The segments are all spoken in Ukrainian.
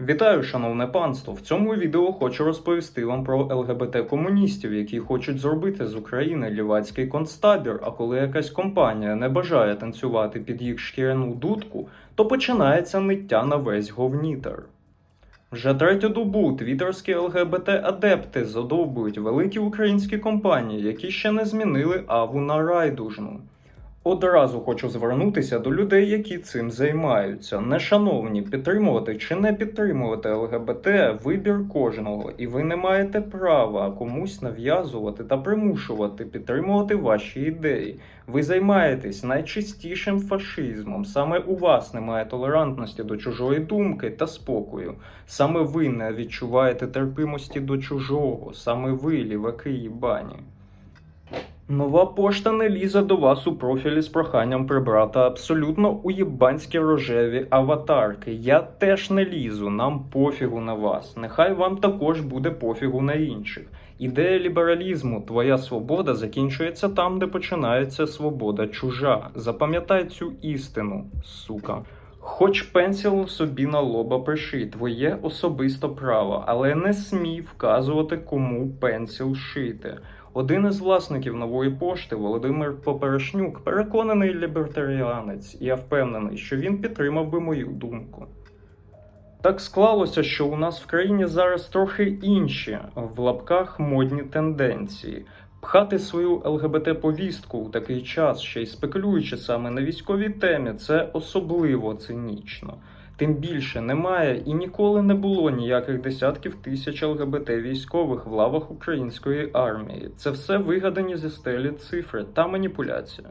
Вітаю, шановне панство! В цьому відео хочу розповісти вам про ЛГБТ-комуністів, які хочуть зробити з України лівацький концтабір. А коли якась компанія не бажає танцювати під їх шкіряну дудку, то починається ниття на весь говнітер. Вже третю добу твіттерські ЛГБТ-адепти задовбують великі українські компанії, які ще не змінили аву на райдужну. Одразу хочу звернутися до людей, які цим займаються. Нешановні, підтримувати чи не підтримувати ЛГБТ вибір кожного, і ви не маєте права комусь нав'язувати та примушувати підтримувати ваші ідеї. Ви займаєтесь найчистішим фашизмом. Саме у вас немає толерантності до чужої думки та спокою. Саме ви не відчуваєте терпимості до чужого, саме ви ліваки їбані. Нова пошта не лізе до вас у профілі з проханням прибрати абсолютно уєбанські рожеві аватарки. Я теж не лізу, нам пофігу на вас. Нехай вам також буде пофігу на інших. Ідея лібералізму, твоя свобода закінчується там, де починається свобода чужа. Запам'ятай цю істину, сука. Хоч пенсіл собі на лоба пиши, твоє особисто право, але не смій вказувати, кому пенсіл шити. Один із власників нової пошти, Володимир Поперешнюк, переконаний лібертаріанець, і я впевнений, що він підтримав би мою думку. Так склалося, що у нас в країні зараз трохи інші в лапках модні тенденції. Пхати свою ЛГБТ-повістку у такий час, ще й спекулюючи саме на військовій темі, це особливо цинічно. Тим більше немає і ніколи не було ніяких десятків тисяч ЛГБТ військових в лавах української армії. Це все вигадані зі стелі цифри та маніпуляція.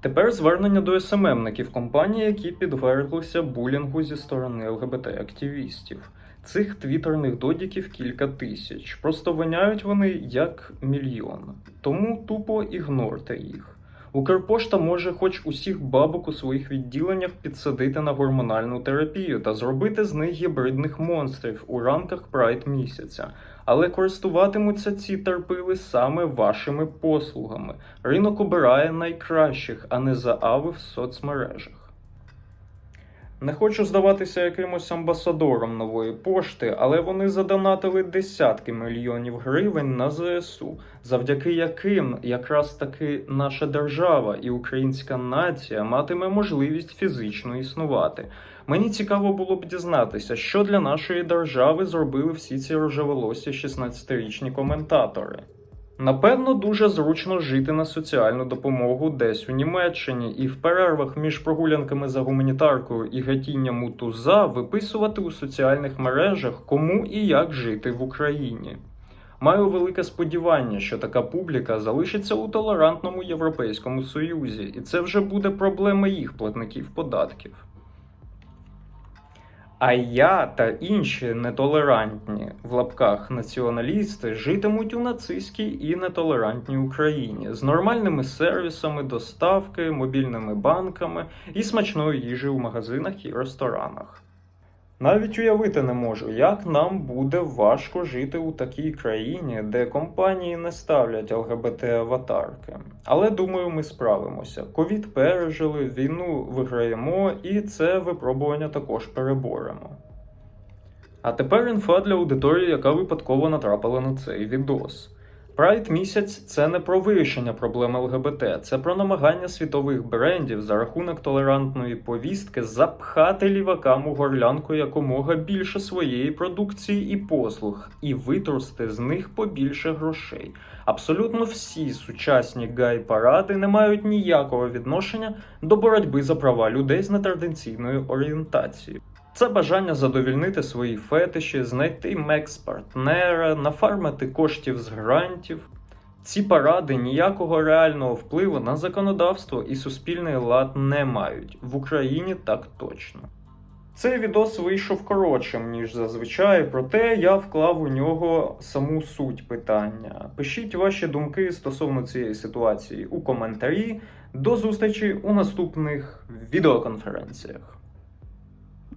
Тепер звернення до СММників компанії, які підверглися булінгу зі сторони ЛГБТ-активістів. Цих твіттерних додіків кілька тисяч. Просто виняють вони як мільйон. Тому тупо ігнорте їх. Укрпошта може хоч усіх бабок у своїх відділеннях підсадити на гормональну терапію та зробити з них гібридних монстрів у рамках прайд місяця, але користуватимуться ці терпили саме вашими послугами. Ринок обирає найкращих, а не заави в соцмережах. Не хочу здаватися якимось амбасадором нової пошти, але вони задонатили десятки мільйонів гривень на ЗСУ, завдяки яким якраз таки наша держава і українська нація матиме можливість фізично існувати. Мені цікаво було б дізнатися, що для нашої держави зробили всі ці рожеволосі 16-річні коментатори. Напевно, дуже зручно жити на соціальну допомогу десь у Німеччині і в перервах між прогулянками за гуманітаркою і гатінням у туза виписувати у соціальних мережах, кому і як жити в Україні. Маю велике сподівання, що така публіка залишиться у толерантному Європейському Союзі, і це вже буде проблема їх платників податків. А я та інші нетолерантні в лапках націоналісти житимуть у нацистській і нетолерантній Україні з нормальними сервісами доставки, мобільними банками і смачною їжею в магазинах і ресторанах. Навіть уявити не можу, як нам буде важко жити у такій країні, де компанії не ставлять ЛГБТ-аватарки. Але думаю, ми справимося. Ковід пережили, війну виграємо, і це випробування також переборемо. А тепер інфа для аудиторії, яка випадково натрапила на цей відос. Прайд місяць це не про вирішення проблем ЛГБТ, це про намагання світових брендів за рахунок толерантної повістки запхати лівакам у горлянку якомога більше своєї продукції і послуг, і витрусти з них побільше грошей. Абсолютно всі сучасні гай-паради не мають ніякого відношення до боротьби за права людей з нетрадиційною орієнтацією. Це бажання задовільнити свої фетиші, знайти мекс-партнера, нафармити коштів з грантів. Ці паради ніякого реального впливу на законодавство і суспільний лад не мають. В Україні так точно. Цей відос вийшов коротшим, ніж зазвичай, проте я вклав у нього саму суть питання. Пишіть ваші думки стосовно цієї ситуації у коментарі. До зустрічі у наступних відеоконференціях.